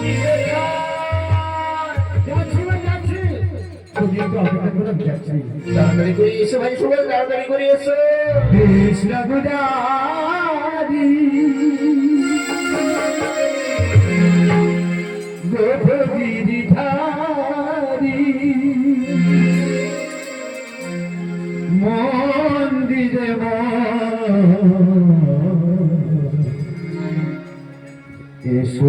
Yeah. তাড়াতাড়ি করে এসো ভাই সুবল তাড়াতাড়ি করে এসো কৃষ্ণ মন্দিরে এসো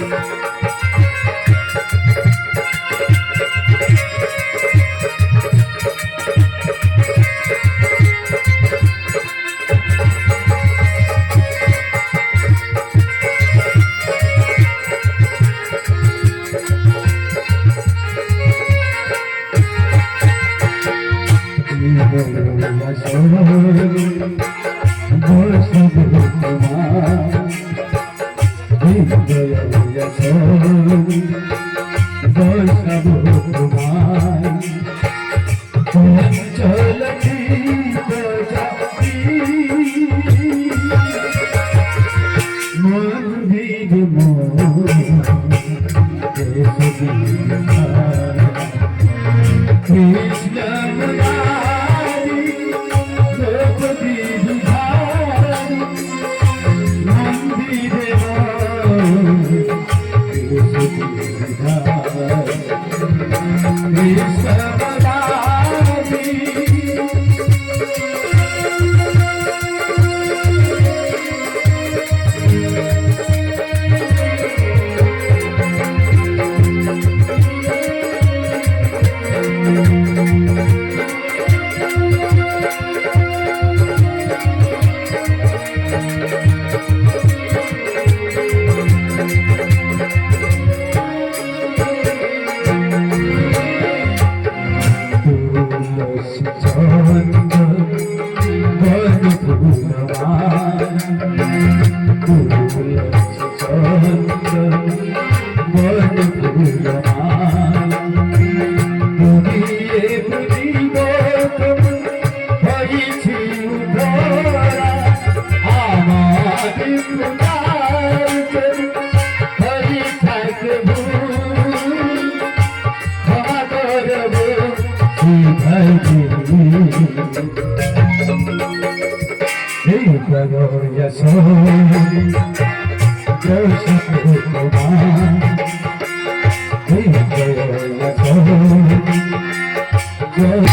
Bye. মন্দিরে এসো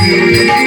কৃষ্ণ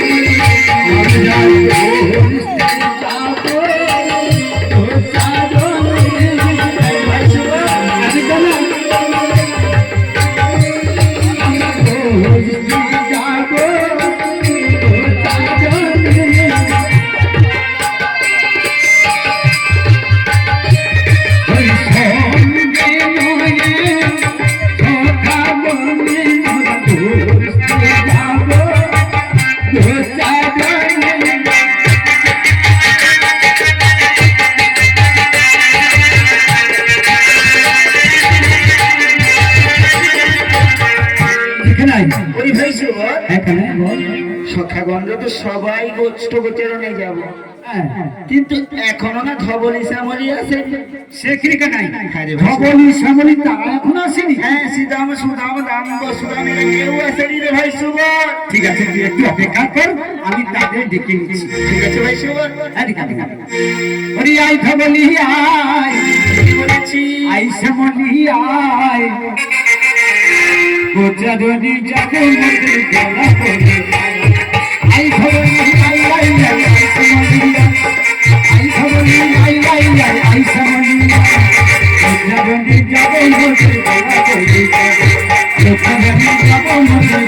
মদারি ওই ভাই এখানে সখাগঞ্জ তো সবাই গোষ্ঠ গোচরণে যাব। হ্যাঁ। কিন্তু এখনও না ধবলি শ্যামলি আছে। সে ক্রিকা নাই? তারা এখন আসেনি? হ্যাঁ শ্রীদাম সুদাম দাম বসুদাম কেউ আসেনি রে ভাই সুবল। ঠিক আছে তুই একটু অপেক্ষা কর আমি তাদের ডেকে নিচ্ছি। ঠিক আছে ভাই সুবল। এদিকে, এদিকে। ওরে আই ধবলি আয়। কি বলেছি? আই আয় গোচারণী যাবে মধ্যে গলা পড়ে আই ধবলি আই আই আই আই আয়। আই ধবলি আই আই আই আই শ্যামলী আয়। গোচারণী যাবে মধ্যে গলা পড়ে গোচারণী যাবে মধ্যে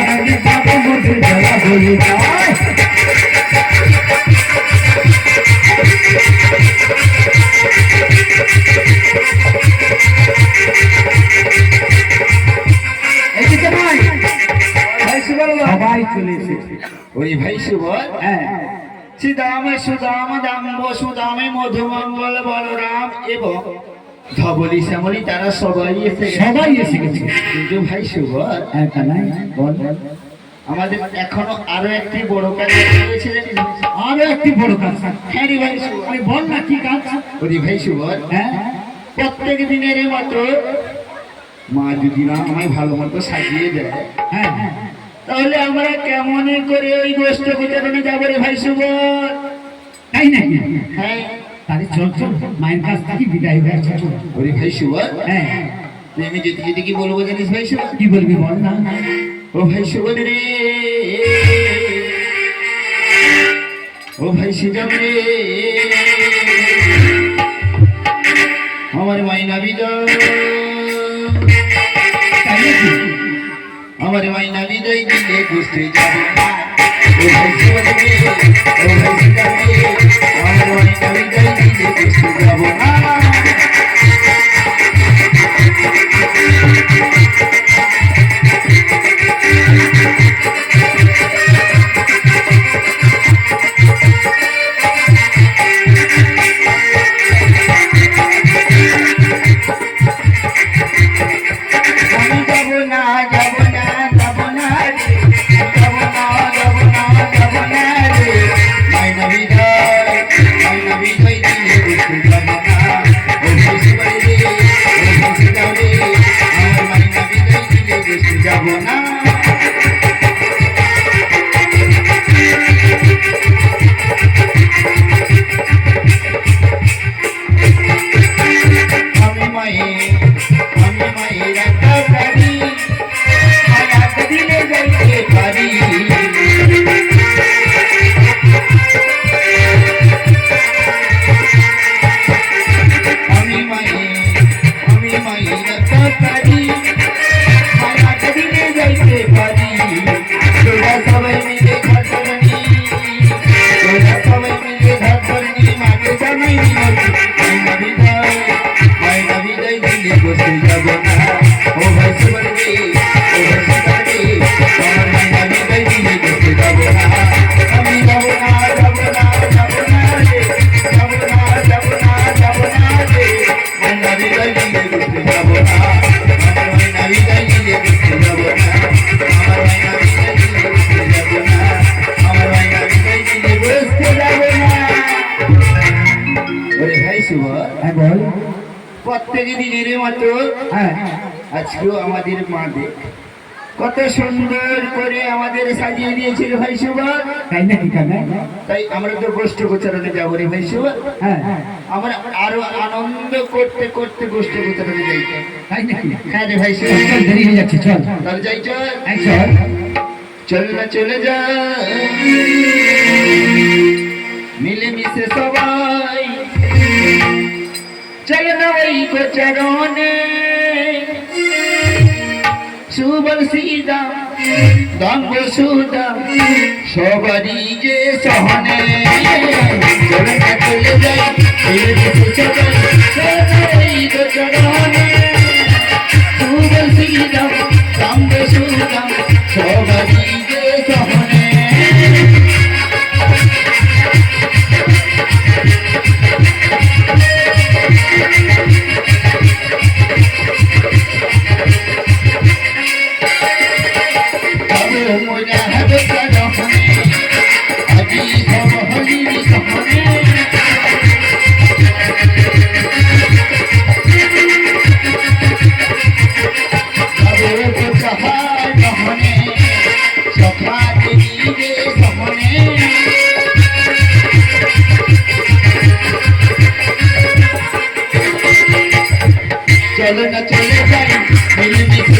ওই ভাই সুবল হ্যাঁ? শ্রীদামে সুদাম দাম্ব সুদামে মধুমঙ্গল বলরাম এবং ধবলি শ্যামলি তারা সবাই এসে সবাই এসে গেছে। কিন্তু ভাই সুবল হ্যাঁ কানাই বল। আমাদের এখনও আরও একটি বড় কাজ রয়েছে? আরও একটি বড় কাজ হ্যাঁ রে ভাই আরে বল না কি কাজ? ওরে ভাই সুবল হ্যাঁ। প্রত্যেক দিনের মতো মা যদি না আমায় ভালো মতো সাজিয়ে দেয়। হ্যাঁ হ্যাঁ। তাহলে আমরা কেমন করে ওই গোষ্ঠ গোচারণে যাব রে ভাই সুবল তাই নাকি? হ্যাঁ। তাহলে চল চল মায়ের কাছ থেকে বিদায় হয়ে আসছে, চল। ওরে ভাই সুবল হ্যাঁ। আমি যেতে যেতে কি বলব জানিস ভাই সুবল কি বলবি বল না। ও ভাই সুবল রে। ও ভাই সুজম রে। আমার মাইনা নাকি? আমার মাইনা বিজয় দিলে গোষ্ঠী যাবে না ও ভাই আজকেও আমাদের মা দেখ। কত সুন্দর করে আমাদের সাজিয়ে দিয়েছিল ভাই সুবর তাই নাকি তাই আমরা তো গোষ্ঠ গোচারণে যাব রে ভাই সুবর হ্যাঁ। আমরা আরও আনন্দ করতে করতে গোষ্ঠ গোচারণে যাই। তাই হ্যাঁ রে ভাই সুবর দেরি হয়ে যাচ্ছে চল। তাহলে যাই চল। চল। চল না চলে যা। মিলেমিশে সবাই। চল না ওই গোচরণে। সুবল সীতা দম্ভ সুদা সবারই যে সহনে। চল যাই চলে চলে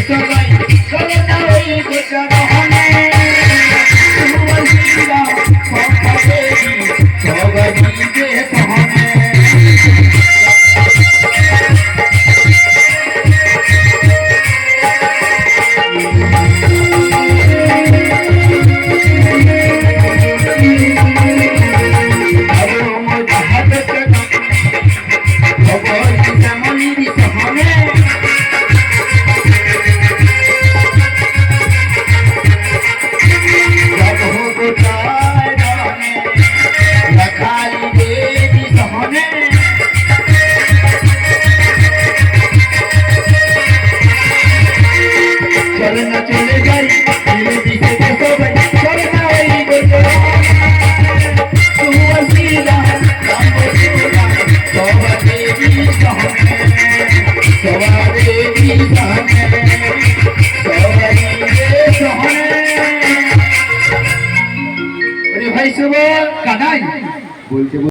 সবাই